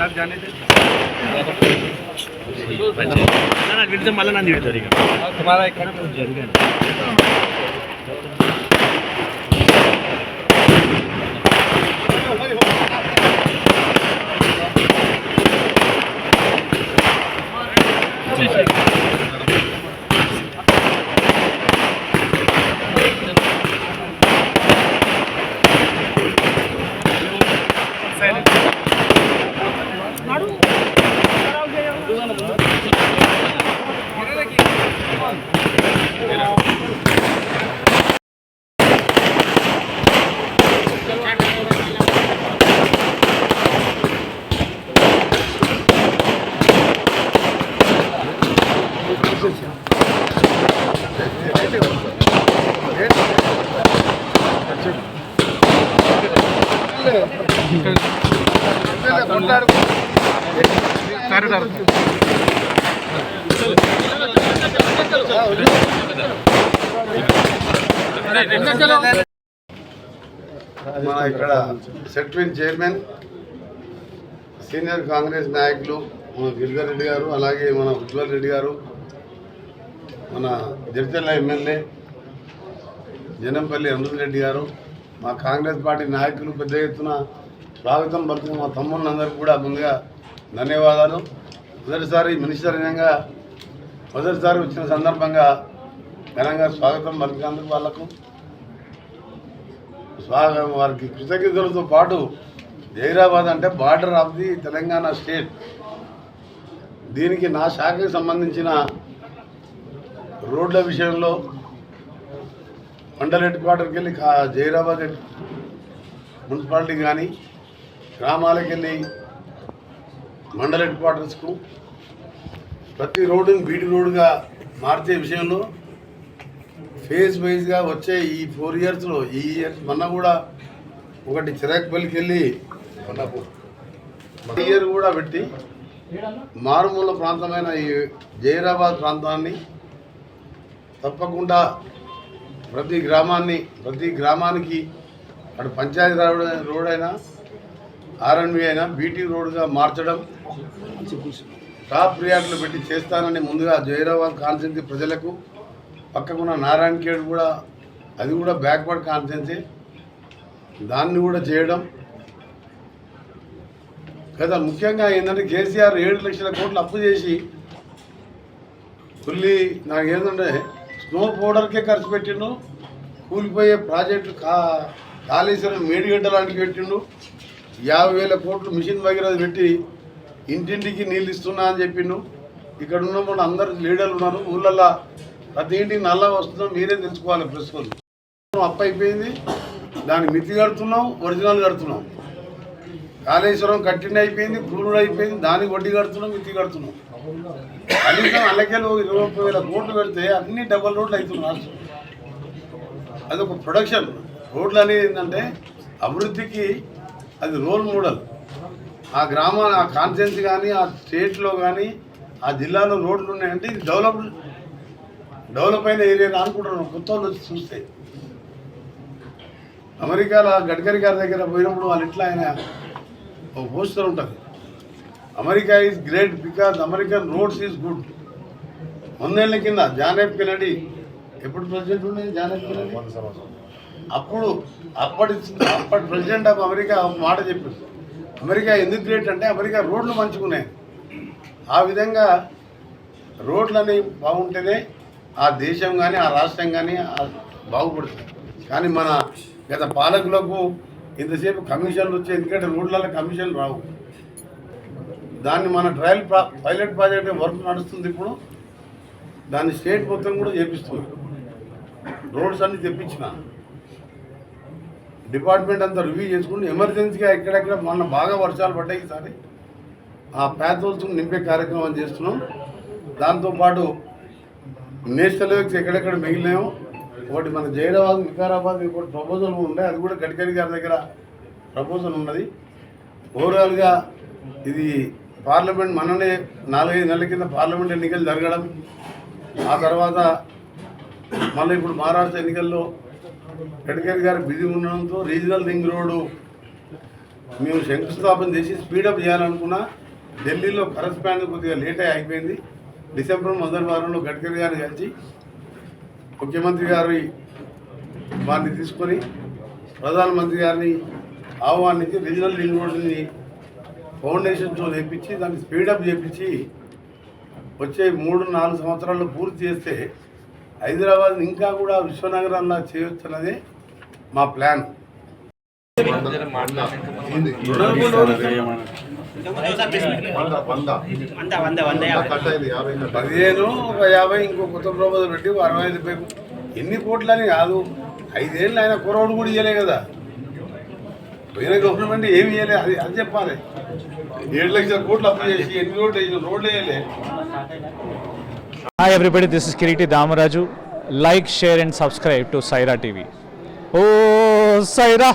నాకు జాయిన్ అయితే విడితే మళ్ళీ మన ఇక్కడ సెట్విన్ చైర్మన్ సీనియర్ కాంగ్రెస్ నాయకులు మన గిరిధర్ రెడ్డి గారు అలాగే మన ఉజ్వల్ రెడ్డి గారు మన జడ్జల్ల ఎమ్మెల్యే జనంపల్లి అమృత్ రెడ్డి గారు మా కాంగ్రెస్ పార్టీ నాయకులు పెద్ద ఎత్తున స్వాగతం పలుకుతున్న మా తమ్ముళ్ళందరికీ కూడా ముందుగా ధన్యవాదాలు. మొదటిసారి మినిస్టర్ విధంగా మొదటిసారి వచ్చిన సందర్భంగా ఘనంగా స్వాగతం పలికినందుకు వాళ్ళకు స్వాగతం వారికి కృతజ్ఞతలతో పాటు జైరాబాద్ అంటే border of the Telangana state. దీనికి నా శాఖకు సంబంధించిన రోడ్ల విషయంలో మండల హెడ్ క్వార్టర్కి వెళ్ళి కా- జైరాబాద్ హెడ్ మున్సిపాలిటీ కానీ గ్రామాలకు వెళ్ళి మండల హెడ్ క్వార్టర్స్కు ప్రతి రోడ్డుని బీటీ రోడ్డుగా మార్చే విషయంలో ఫేజ్ వైజ్గా వచ్చే ఈ ఫోర్ ఇయర్స్లో ఈ ఇయర్స్ మొన్న కూడా ఒకటి చిరాకుపల్లికి వెళ్ళి మనకు ఇయర్ కూడా పెట్టి మారుమూల ప్రాంతమైన ఈ జైరాబాద్ ప్రాంతాన్ని తప్పకుండా ప్రతి గ్రామాన్ని ప్రతి గ్రామానికి అటు పంచాయతీ రోడ్ రోడ్ అయినా ఆర్ఎన్వి అయినా బీటీ రోడ్గా మార్చడం టాప్ ప్రియారిటీలో పెట్టి చేస్తానని ముందుగా జైరాబాద్ కాన్స్టిట్యూన్సీ ప్రజలకు పక్కకున్న నారాయణ ఖేడ్ కూడా అది కూడా బ్యాక్వర్డ్ కాన్స్టిట్యున్సీ దాన్ని కూడా చేయడం. కదా ముఖ్యంగా ఏంటంటే కేసీఆర్ ఏడు లక్షల కోట్లు అప్పు చేసి ఫుల్లీ నాకు ఏంటంటే స్నో పౌడర్కే ఖర్చు పెట్టిండు. కూలిపోయే ప్రాజెక్టు కా కాళేశ్వరం మేడిగడ్డ లాంటివి పెట్టిండు. యాభై వేల కోట్లు మిషన్ భగీరథ పెట్టి ఇంటింటికి నీళ్ళు ఇస్తున్నా అని చెప్పిండు. ఇక్కడ ఉన్న మన అందరు లీడర్లు ఉన్నారు. ఊళ్ళల్లో ప్రతి ఇంటికి నల్ల వస్తుందో మీరే తెలుసుకోవాలి ప్రెస్ వాళ్ళు. అప్పు అయిపోయింది. దాన్ని మితి కడుతున్నాం ఒరిజినల్ కడుతున్నాం. కాళేశ్వరం కట్టిండి అయిపోయింది కూరుడు అయిపోయింది దానికి వడ్డీ కడుతున్నాం మితి కడుతున్నాం. కనీసం అల్లకెళ్ళు ఇరవై ముప్పై వేల కోట్లు పెడితే అన్ని డబల్ రోడ్లు అవుతున్నాయి రాష్ట్రం. ఒక ప్రొడక్షన్. రోడ్లు అనేది ఏంటంటే అభివృద్ధికి అది రోల్ మోడల్. ఆ గ్రామా ఆ కాన్స్టిట్యున్సీ కానీ ఆ స్టేట్లో కానీ ఆ జిల్లాలో రోడ్లు ఉన్నాయంటే ఇది డెవలప్ డెవలప్ అయిన ఏరియా అనుకుంటున్నాను కొత్త వాళ్ళు వచ్చి చూస్తే. అమెరికాలో గడ్కరీ గారి దగ్గర పోయినప్పుడు వాళ్ళు ఇట్లా ఆయన ఒక పోస్టర్ ఉంటుంది. America is great because American roads is good. వందేళ్ళ కింద జాన్ ఎఫ్ కెనడీ ఎప్పుడు ప్రెసిడెంట్ ఉండేది జాన్ ఎఫ్ కెనడీ అప్పుడు అప్పటి అప్పటి ప్రెసిడెంట్ ఆఫ్ అమెరికా ఒక మాట చెప్పింది అమెరికా ఎందుకు గ్రేట్ అంటే అమెరికా రోడ్లు మంచుకున్నాయి ఆ విధంగా రోడ్లని బాగుంటేనే ఆ దేశం కానీ ఆ రాష్ట్రం కానీ బాగుపడుతుంది. కానీ మన గత పాలకులకు ఇంతసేపు కమిషన్లు వచ్చాయి ఎందుకంటే రోడ్లలో కమిషన్లు రావు. దాన్ని మన ట్రయల్ ప్రా పైలట్ ప్రాజెక్ట్ వర్క్ నడుస్తుంది ఇప్పుడు. దాన్ని స్టేట్ మొత్తం కూడా చేపిస్తుంది రోడ్స్ అన్ని తెప్పించిన. డిపార్ట్మెంట్ అంతా రివ్యూ చేసుకుని ఎమర్జెన్సీగా ఎక్కడెక్కడ మొన్న బాగా వర్షాలు పడ్డాయి ఈసారి. ఆ ప్యాథోల్స్ నింపే కార్యక్రమం చేస్తున్నాం. దాంతోపాటు నేషనల్ హైవేస్ ఎక్కడెక్కడ మిగిలినాయో ఒకటి మన జైరాబాద్ వికారాబాద్ ఇంకోటి ప్రపోజల్ ఉండే అది కూడా గడ్కరీ గారి దగ్గర ప్రపోజల్ ఉన్నది. ఓవరాల్గా ఇది పార్లమెంట్ మననే నాలుగైదు నెలల కింద పార్లమెంట్ ఎన్నికలు జరగడం ఆ తర్వాత మళ్ళీ ఇప్పుడు మహారాష్ట్ర ఎన్నికల్లో గడ్కరీ గారు బిజీ ఉండడంతో రీజనల్ రింగ్ రోడ్డు మేము శంకుస్థాపన చేసి స్పీడప్ చేయాలనుకున్నా ఢిల్లీలో కరస్పాండ్ కొద్దిగా లేట్ అయిపోయింది. డిసెంబర్ మొదటి వారంలో గడ్కరీ గారిని కలిసి ముఖ్యమంత్రి గారి వారిని తీసుకొని ప్రధానమంత్రి గారిని ఆహ్వానించి రీజనల్ లింక్ రోడ్ని ఫౌండేషన్తో తెప్పించి దాన్ని స్పీడప్ చేపించి వచ్చే మూడు నాలుగు సంవత్సరాల్లో పూర్తి చేస్తే హైదరాబాద్ ఇంకా కూడా విశ్వనగరంలా చేయొచ్చు అన్నది మా ప్లాన్. పదిహేను ఒక యాభై ఇంకో కొత్త ప్రభుత్వం పెట్టి అరవై ఐదు రూపాయలు ఎన్ని కోట్లని కాదు. ఐదేళ్ళు ఆయన కురవడు కూడా ఇవ్వలే కదా. పోయిన గవర్నమెంట్ ఏమి ఇవ్వలే అది అది చెప్పాలి. ఏడు లక్షల కోట్లు అప్పు చేసి ఎన్ని రోడ్లు వేసిన రోడ్లు వేయలే. Hi everybody, this is Kiriti Damaraju. Like, share and subscribe to Saira TV. Oh, Saira!